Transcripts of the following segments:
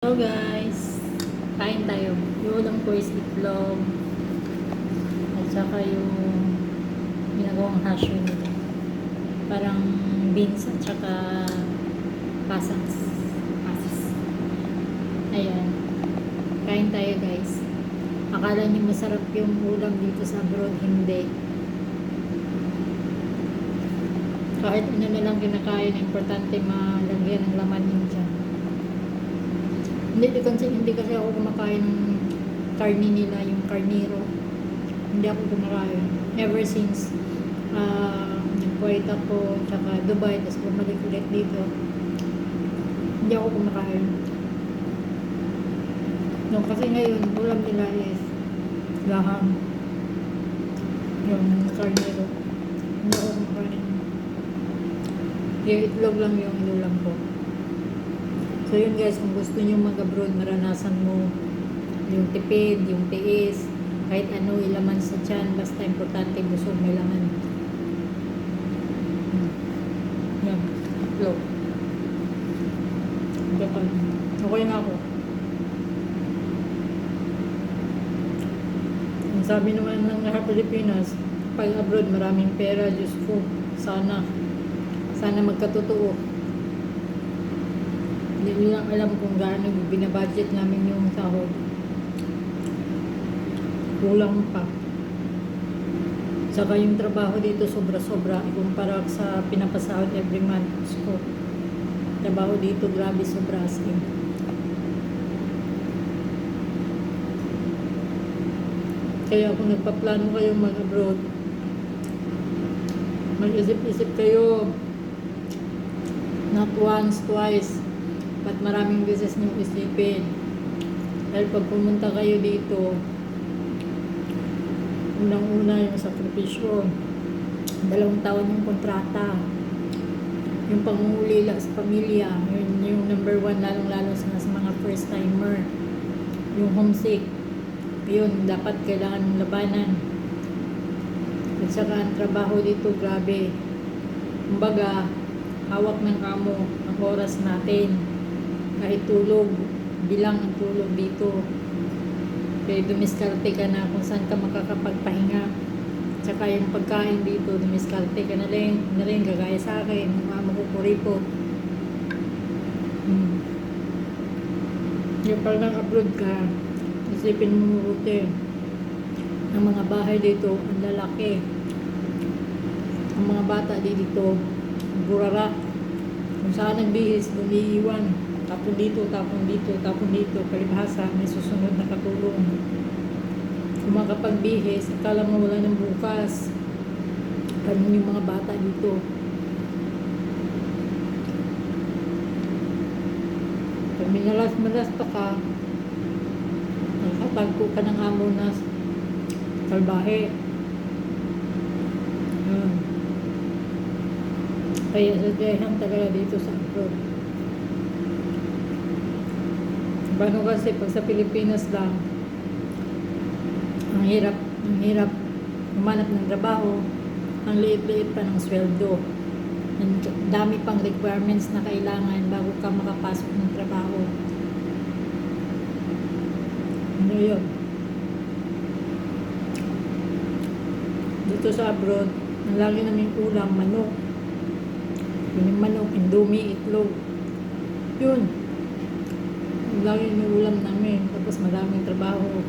Hello guys, kain tayo. Yung ulam ko is itlog. At saka yung ginagawang hash nito. Parang beans at saka pasas. Pasas. Ayan. Kain tayo guys. Akala niyo masarap yung ulam dito sa abroad, hindi. Kahit ano na lang kinakain, importante malagyan ng laman yun dyan. Hindi, di kasi, hindi kasi ako kumakain ng karni nila, yung karniro. Hindi ako kumakain. Ever since uh, nag-Kuwait ako, tsaka Dubai, tapos bumalik ulit dito. Hindi ako kumakain. No, kasi ngayon, ulam nila is laham. Yung karniro. Hindi ako kumakain. Yung itlog lang yung inulam ko. So yun guys, kung gusto nyo mag-abroad, maranasan mo yung tipid, yung tiis, kahit ano ilaman sa tiyan, basta importante busog may laman. Yan, itlog. Bakal. Okay na ako. Ang sabi naman ng nasa Pilipinas, pag abroad maraming pera, Diyos ko, sana, sana magkatotoo. Hindi lang alam kung gaano binabudget namin yung sahod. Kulang pa. Saka yung trabaho dito sobra-sobra ikumpara sa pinapasahod every month ko. Trabaho dito grabe sobra as in. Kaya kung nagpaplano kayo mag-abroad, mag-isip-isip kayo not once, twice, Ba't maraming beses niyong isipin? Dahil pag pumunta kayo dito, unang-una yung sakripisyo, dalawang taon yung kontrata, yung pangungulila sa pamilya, yun yung number one lalong-lalo sa, sa mga first timer, yung homesick, yun, dapat kailangan mong labanan. At saka ang trabaho dito, grabe. Kumbaga, hawak ng kamo ang oras natin kahit tulog, bilang ang tulog dito. Kaya dumiskarte ka na kung saan ka makakapagpahinga. Tsaka yung pagkain dito, dumiskarte ka na rin, na rin kagaya sa akin, amo ko kuripot. Hmm. Yung pag nag-upload ka, isipin mo mabuti. Ang mga bahay dito, ang lalaki. Ang mga bata dito, burara. Kung saan nagbihis, bumiiwan tapon dito, tapon dito, tapon dito, palibhasa, may susunod na katulong. Kung makapagbihis, akala mo wala ng bukas. Ganun yung mga bata dito. Pag minalas-malas pa ka, nakatagpo ka ng amo na salbahe. Yun. Kaya sadyahan talaga dito sa abroad. Paano kasi pag sa Pilipinas lang, ang hirap, ang hirap humanap ng trabaho, ang liit-liit pa ng sweldo. Ang dami pang requirements na kailangan bago ka makapasok ng trabaho. Ano yun? Dito sa abroad, ang lagi namin ulam, manok. Yun yung manok, indomie, itlog. Yun. Yung lagi yung ulam namin. Tapos maraming trabaho.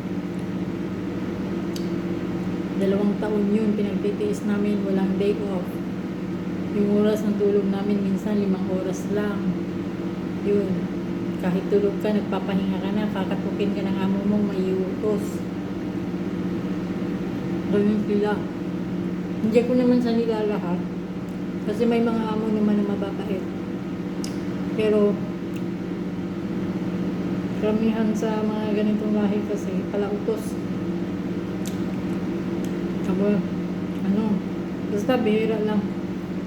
Dalawang taon yun, pinagtitiis namin, walang day off. Yung oras ng tulog namin, minsan limang oras lang. Yun. Kahit tulog ka, nagpapahinga ka na, kakatukin ka ng amo mo, may utos. Ganun sila. Hindi ko naman sa nila lahat. Kasi may mga amo naman na mababait. Pero, karamihan sa mga ganitong lahi kasi palautos. Sabo, ano, basta bihira lang.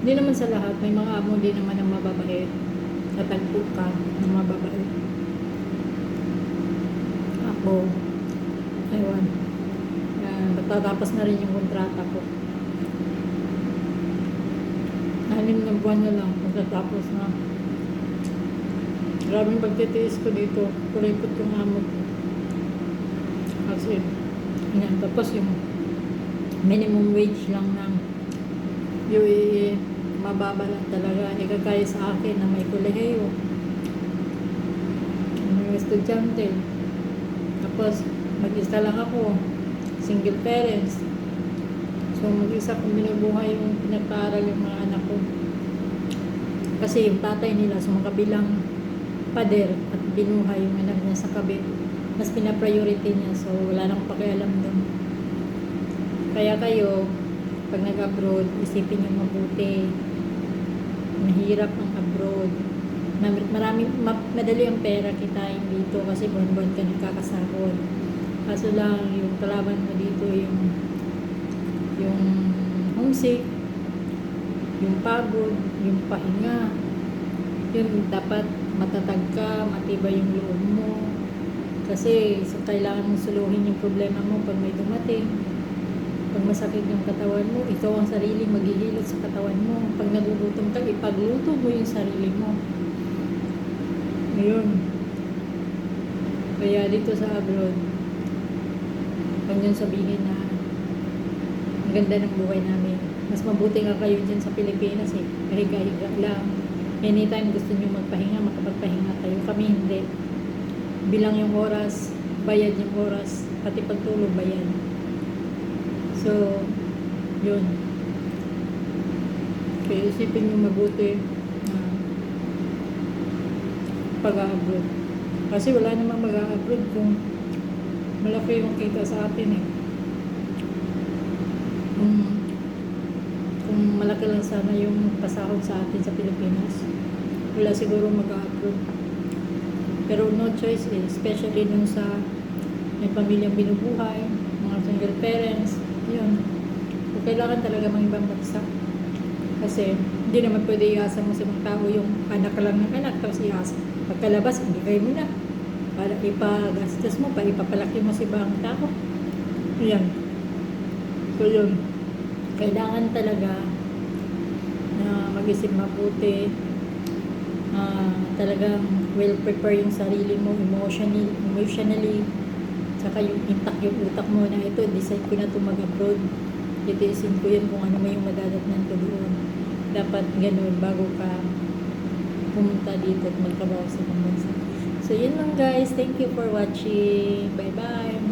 Hindi naman sa lahat, may mga amo din naman ang mababait. Tatagpo ka ng mababait. Ako, aywan. Yan, matatapos na rin yung kontrata ko. Anim na buwan na lang, pagkatapos na. Maraming pagtitiis ko dito. Kuripot yung amo ko. Kasi, yan. Tapos yung minimum wage lang ng UAE, mababa lang talaga. Ikagaya sa akin na may kolehiyo. May estudyante. Tapos, mag-isa lang ako. Single parents. So, mag-isa kong binubuhay yung pinagpaaral yung mga anak ko. Kasi yung tatay nila sumakabilang pader at binuhay yung anak niya sa kabi. Mas pina-priority niya. So, wala nang pakialam doon. Kaya kayo, pag nag-abroad, isipin niyo mabuti. Mahirap ang abroad. Mar- Marami, ma- madali ang pera kitain dito kasi buwan-buwan ka nagkakasahod. Kaso lang, yung kalaban mo dito, yung yung homesick, yung pagod, yung pahinga, yun dapat matatag ka, matibay yung loob mo. Kasi so, kailangan mong suluhin yung problema mo pag may dumating. Pag masakit yung katawan mo, ikaw ang sariling maghihilot sa katawan mo. Pag nagugutom ka, ipagluto mo yung sarili mo. Ngayon. Kaya dito sa abroad, huwag niyong sabihin na ang ganda ng buhay namin. Mas mabuti nga kayo dyan sa Pilipinas eh. Kahiga-higa lang. Anytime gusto niyo magpahinga, makapagpahinga kayo. Kami hindi. Bilang yung oras, bayad yung oras, pati pagtulog bayad. So, yun. Kaya isipin niyo mabuti na pag-abroad. Kasi wala namang mag-abroad kung malaki yung kita sa atin eh. Kung, kung malaki lang sana yung pasahod sa atin sa Pilipinas, wala siguro mag-abroad. Pero no choice eh, especially dun sa may pamilyang binubuhay, mga single parents, yun. So, kailangan talaga mga ibang bansa. Kasi hindi naman pwede iasa mo sa mga tao yung anak lang ng anak, tapos iasa. Pagkalabas, ibigay mo na. Para ipagastos mo, para ipapalaki mo sa ibang tao. Yan. So yun. Kailangan talaga na mag-isip mabuti. Ah talagang well prepare yung sarili mo emotionally, emotionally saka yung intact yung utak mo na ito, decide ko na ito mag-abroad. Titiisin ko yun kung ano may yung madadatnan ko doon. Dapat ganun bago ka pumunta dito at magtrabaho sa bansa. So, yun lang guys. Thank you for watching. Bye-bye.